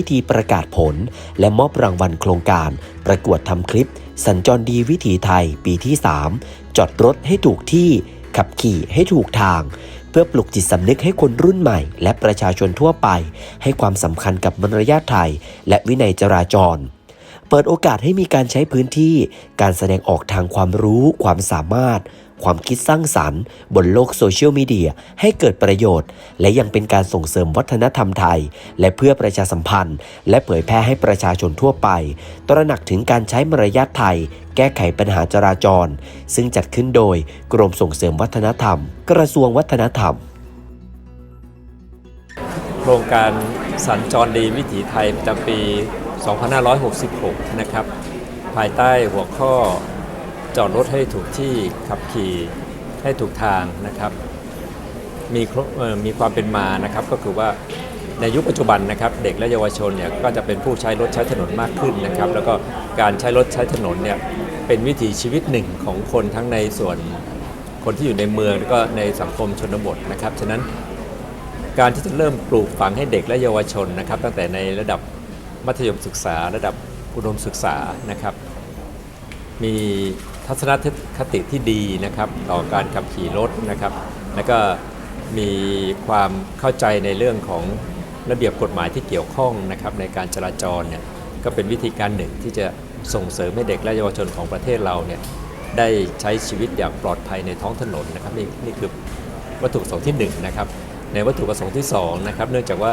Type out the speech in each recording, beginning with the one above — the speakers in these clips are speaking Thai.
พิธีประกาศผล และมอบรางวัลโครงการ ประกวดทำคลิป สัญจรดีวิถีไทยปีที่ 3 จอดรถให้ถูกที่ ขับขี่ให้ถูกทาง เพื่อปลุกจิตสำนึกให้คนรุ่นใหม่ และประชาชนทั่วไป ให้ความสำคัญกับมารยาทไทย และวินัยจราจรเปิดโอกาสให้มีการใช้พื้นที่ การแสดงออกทางความรู้ ความสามารถ ความคิดสร้างสรรค์ บนโลกโซเชียลมีเดียให้เกิดประโยชน์ และยังเป็นการส่งเสริมวัฒนธรรมไทย และเพื่อประชาสัมพันธ์ และเผยแพร่ให้ประชาชนทั่วไป ตระหนักถึงการใช้มารยาทไทย แก้ไขปัญหาจราจร ซึ่งจัดขึ้นโดยกรมส่งเสริมวัฒนธรรม กระทรวงวัฒนธรรม โครงการสัญจรดีวิถีไทยประจำปี 2566 นะครับ ภายใต้หัวข้อ จอดรถให้ถูกที่ขับขี่ให้ถูกทางนะครับมีมีความเป็นมานะครับก็คือว่าในยุคปัจจุบันนะครับเด็กและเยาวชนเนี่ยก็จะเป็นผู้ใช้รถใช้ถนนมากขึ้นนะครับแล้วก็การใช้รถใช้ถนนเนี่ยเป็นวิถีชีวิตหนึ่งของคนทั้งในส่วนคนที่อยู่ในเมืองแล้วก็ในสังคมชนบทนะครับฉะนั้นการที่จะเริ่มปลูกฝังให้เด็กและเยาวชนนะครับ ตั้งแต่ในระดับมัธยมศึกษา ระดับอุดมศึกษานะครับ มี ทัศนคติที่ดีนะครับต่อการขับขี่รถนะครับ แล้วก็มีความเข้าใจในเรื่องของระเบียบกฎหมายที่เกี่ยวข้องนะครับในการจราจรเนี่ยก็เป็นวิธีการหนึ่งที่จะส่งเสริมให้เด็กและเยาวชนของประเทศเราเนี่ยได้ใช้ชีวิตอย่างปลอดภัยในท้องถนนนะครับนี่นี่คือวัตถุประสงค์ที่หนึ่งนะครับในวัตถุประสงค์ที่2นะครับเนื่องจากว่า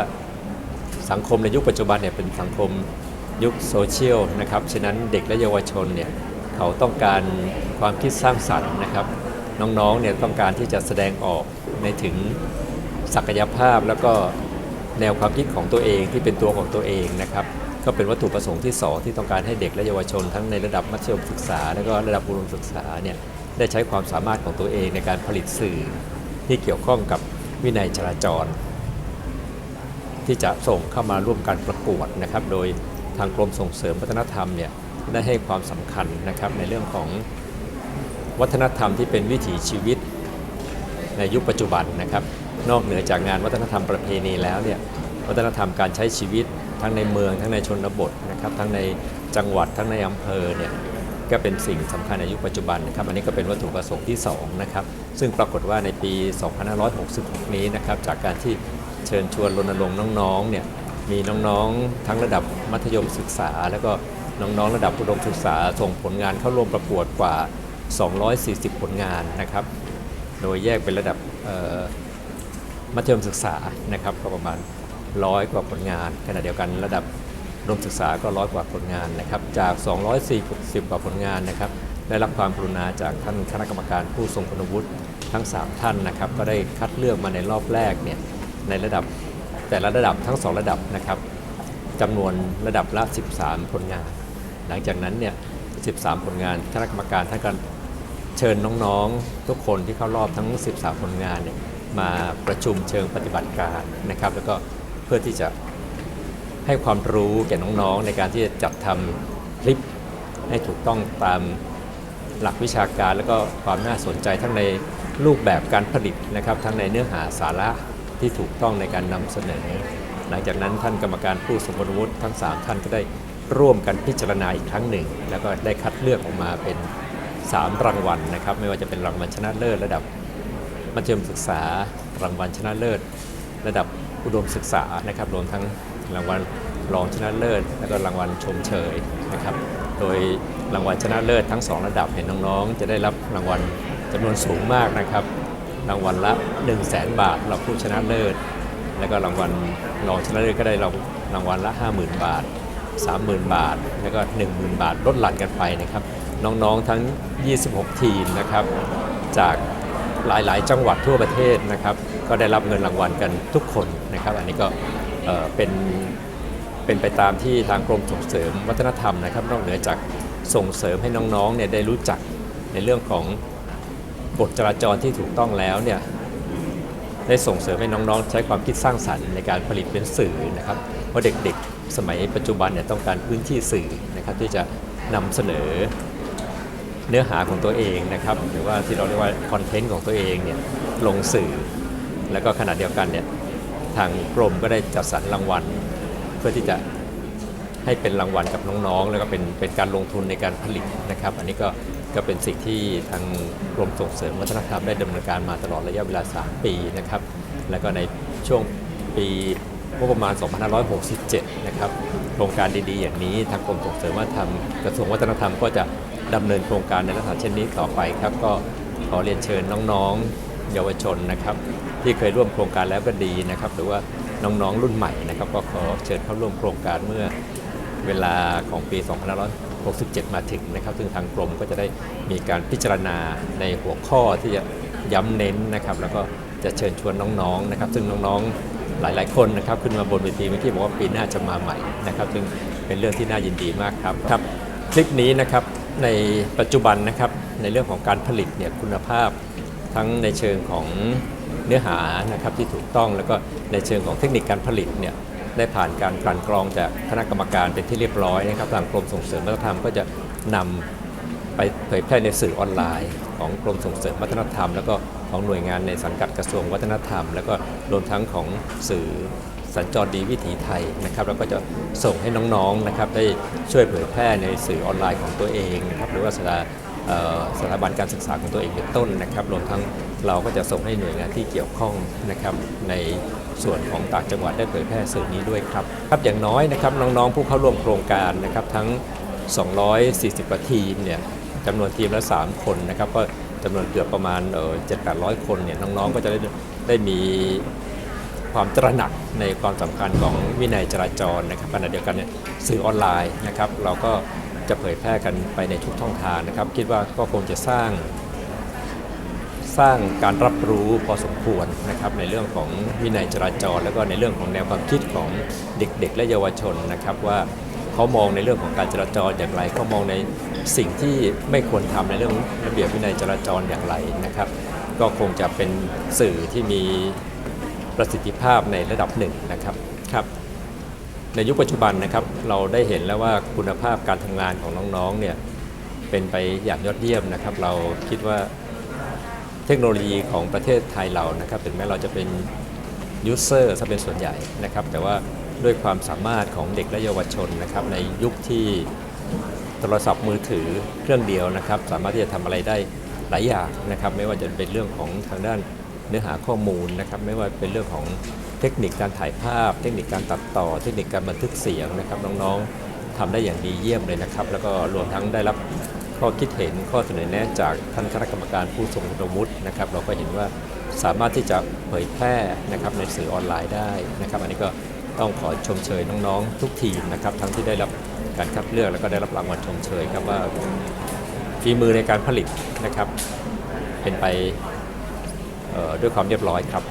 สังคมในยุคปัจจุบันเนี่ยเป็นสังคมยุคโซเชียลนะครับฉะนั้นเด็กและเยาวชนเนี่ย เขาต้องการความคิดสร้างสรรค์นะครับ น้องๆเนี่ยต้องการที่จะแสดงออกในถึงศักยภาพแล้วก็แนวความคิดของตัวเองที่เป็นตัวของตัวเองนะครับ ก็เป็นวัตถุประสงค์ที่สองที่ต้องการให้เด็กและเยาวชนทั้งในระดับมัธยมศึกษา และก็ระดับอุดมศึกษาเนี่ยได้ใช้ความสามารถของตัวเองในการผลิตสื่อ ที่เกี่ยวข้องกับวินัยจราจร ที่จะส่งเข้ามาร่วมการประกวดนะครับ โดยทางกรมส่งเสริมวัฒนธรรมเนี่ย ได้ให้ความสำคัญนะครับในเรื่องของวัฒนธรรมที่เป็นวิถีชีวิตในยุคปัจจุบันนะครับ นอกเหนือจากงานวัฒนธรรมประเพณีแล้วเนี่ยวัฒนธรรมการใช้ชีวิตทั้งในเมืองทั้งในชนบทนะครับทั้งในจังหวัดทั้งในอำเภอเนี่ยก็เป็นสิ่งสำคัญในยุคปัจจุบันนะครับ อันนี้ก็เป็นวัตถุประสงค์ที่2นะครับ ซึ่งปรากฏว่าในปี 2566 นี้นะครับ จากการที่เชิญชวนรณรงค์น้องๆเนี่ยมีน้องๆ ทั้งระดับมัธยมศึกษา แล้วก็ น้องๆ ระดับอุดมศึกษาส่งผลงานเข้าร่วมประกวดกว่า 240 ผลงานนะครับ โดยแยกเป็นระดับมัธยมศึกษานะครับก็ประมาณร้อยกว่าผลงานขณะเดียวกันระดับอุดมศึกษาก็ร้อยกว่าผลงานนะครับ จาก 240 กว่าผลงานนะครับ ได้รับความกรุณาจากท่านคณะกรรมการผู้ทรงคุณวุฒิทั้ง 3 ท่านนะครับ ก็ได้คัดเลือกมาในรอบแรกเนี่ยในระดับแต่ละระดับทั้ง 2 ระดับนะครับจำนวนระดับละ 13 ผลงาน หลังจากนั้นเนี่ย 13 ผลงานคณะกรรมการท่านก็เชิญน้องๆ ทุกคนที่เข้ารอบทั้ง 13 ผลงานเนี่ยมาประชุมเชิงปฏิบัติการนะครับ แล้วก็เพื่อที่จะให้ความรู้แก่น้องๆ ในการที่จะจัดทำคลิปให้ถูกต้องตามหลักวิชาการแล้วก็ความน่าสนใจทั้งในรูปแบบการผลิตนะครับ ทั้งในเนื้อหาสาระที่ถูกต้องในการนำเสนอ หลังจากนั้นท่านกรรมการผู้สมบูรณ์วุฒิทั้ง 3 ท่านก็ได้ ร่วมกันพิจารณาอีกครั้งหนึ่ง แล้วก็ได้คัดเลือกออกมาเป็น 3 รางวัลนะครับ ไม่ว่าจะเป็นรางวัลชนะเลิศระดับมัธยมศึกษารางวัลชนะเลิศ ระดับอุดมศึกษานะครับรวมทั้งรางวัลรองชนะเลิศ และก็รางวัลชมเชยนะครับ โดยรางวัลชนะเลิศทั้ง 2 ระดับเห็นน้องๆ จะได้รับรางวัลจำนวนสูงมากนะครับ รางวัลละ 1 0 0 0 0แบาทเราผู้ชนะเลิศ แล้วก็รางวัลรองชนะเลิศก็ได้รางรางวัลละ 50,000 บาท 30,000 บาท แล้วก็ 10,000 บาทลดหลั่นกันไปนะครับ น้องๆทั้ง 26 ทีมนะครับ จากหลายๆ จังหวัดทั่วประเทศนะครับ ก็ได้รับเงินรางวัลกันทุกคนนะครับ อันนี้ก็เเป็นเป็นไปตามที่ทางกรมส่งเสริมวัฒนธรรมนะครับ นอกเหนือจากส่งเสริมให้น้องๆเนี่ยได้รู้จักในเรื่องของกฎจราจรที่ถูกต้องแล้วเนี่ยได้ส่งเสริมให้น้องๆ ใช้ความคิดสร้างสรรค์ในการผลิตเป็นสื่อนะครับเพราะเด็กๆ สมัยปัจจุบันเนี่ยต้องการพื้นที่สื่อนะครับที่จะนำเสนอเนื้อหาของตัวเองนะครับ หรือว่าที่เราเรียกว่าคอนเทนต์ของตัวเองเนี่ยลงสื่อ แล้วก็ขณะเดียวกันเนี่ยทางกรมก็ได้จัดสรรรางวัล เพื่อที่จะให้เป็นรางวัลกับน้องๆ แล้วก็เป็นเป็นการลงทุนในการผลิตนะครับ อันนี้ก็ก็เป็นสิ่งที่ทางกรมส่งเสริมวัฒนธรรมได้ดำเนินการมาตลอดระยะเวลา 3 ปีนะครับ แล้วก็ในช่วงปี งบประมาณ 2567 นะครับ โครงการดีๆ อย่างนี้ทางกรมส่งเสริมวัฒนธรรมกระทรวงวัฒนธรรมก็จะดำเนินโครงการในลักษณะเช่นนี้ต่อไปครับ ก็ขอเรียนเชิญน้องๆ เยาวชนนะครับ ที่เคยร่วมโครงการแล้วก็ดีนะครับ หรือว่าน้องๆรุ่นใหม่นะครับ ก็ขอเชิญเข้าร่วมโครงการเมื่อเวลาของปี 2567 มาถึงนะครับ ซึ่งทางกรมก็จะได้มีการพิจารณาในหัวข้อที่จะย้ำเน้นนะครับ แล้วก็จะเชิญชวนน้องๆนะครับ ซึ่งน้องๆ หลาย ๆ คนนะครับขึ้นมาบนเวทีเมื่อกี้บอกว่าปีหน้าจะมาใหม่นะครับซึ่งเป็นเรื่องที่น่ายินดีมากครับครับคลิปนี้นะครับในปัจจุบันนะครับในเรื่องของการผลิตเนี่ยคุณภาพทั้งในเชิงของเนื้อหานะครับที่ถูกต้องแล้วก็ในเชิงของเทคนิคการผลิตเนี่ยได้ผ่านการกลั่นกรองจากคณะกรรมการเป็นที่เรียบร้อยนะครับทางกรมส่งเสริมวัฒนธรรมก็จะนำไปเผยแพร่ในสื่อออนไลน์ ของกรมส่งเสริมวัฒนธรรม แล้วก็ ของหน่วยงานในสังกัดกระทรวงวัฒนธรรม แล้วก็รวมทั้งของสื่อสัญจรดีวิถีไทยนะครับแล้วก็จะส่งให้น้องๆนะครับได้ช่วยเผยแพร่ในสื่อออนไลน์ของตัวเองนะครับหรือว่าสถาสถาบันการศึกษาของตัวเองเป็นต้นนะครับรวมทั้งเราก็จะส่งให้หน่วยงานที่เกี่ยวข้องนะครับในส่วนของต่างจังหวัดได้เผยแพร่สื่อนี้ด้วยครับครับอย่างน้อยนะครับน้องๆผู้เข้าร่วมโครงการนะครับทั้ง 240กว่าทีมเนี่ยจำนวนทีมละ 3 คนนะครับก็ จำนวนเกือบประมาณเออ7-800คนเนี่ยน้องๆก็จะได้ได้มีความตระหนักในความสำคัญของวินัยจราจรนะครับขณะเดียวกันเนี่ยสื่อออนไลน์นะครับเราก็จะเผยแพร่กันไปในทุกช่องทางนะครับ คิดว่าก็คงจะสร้าง สร้างการรับรู้พอสมควรนะครับในเรื่องของวินัยจราจร แล้วก็ในเรื่องของแนวความคิดของเด็ก ๆ และเยาวชนนะครับว่าเขามองในเรื่องของการจราจรอย่างไรเขามองใน สิ่งที่ไม่ควรทำในเรื่องระเบียบวินัยจราจรอย่างไรนะครับ ก็คงจะเป็นสื่อที่มีประสิทธิภาพในระดับหนึ่งนะครับครับ ในยุคปัจจุบันนะครับเราได้เห็นแล้วว่าคุณภาพการทำงานของน้องๆเนี่ยเป็นไปอย่างยอดเยี่ยมนะครับ เราคิดว่าเทคโนโลยีของประเทศไทยเรานะครับถึงแม้เราจะเป็นยูเซอร์ซะเป็นส่วนใหญ่นะครับ แต่ว่าด้วยความสามารถของเด็กและเยาวชนนะครับในยุคที่ โทรศัพท์มือถือเครื่องเดียวนะครับ สามารถที่จะทำอะไรได้หลายอย่างนะครับ ไม่ว่าจะเป็นเรื่องของทางด้านเนื้อหาข้อมูลนะครับ ไม่ว่าเป็นเรื่องของเทคนิคการถ่ายภาพ เทคนิคการตัดต่อ เทคนิคการบันทึกเสียงนะครับน้องๆทำได้อย่างดีเยี่ยมเลยนะครับ แล้วก็รวมทั้งได้รับข้อคิดเห็นข้อเสนอแนะจากท่านคณะกรรมการผู้ทรงคุณวุฒินะครับ เราก็เห็นว่าสามารถที่จะเผยแพร่นะครับในสื่อออนไลน์ได้นะครับ อันนี้ก็ต้องขอชมเชยน้องๆทุกทีมนะครับทั้งที่ได้รับ การคัดเลือกแล้วก็ได้รับรางวัลชมเชยครับว่าฝีมือในการผลิตนะครับ เป็นไปด้วยความเรียบร้อยครับ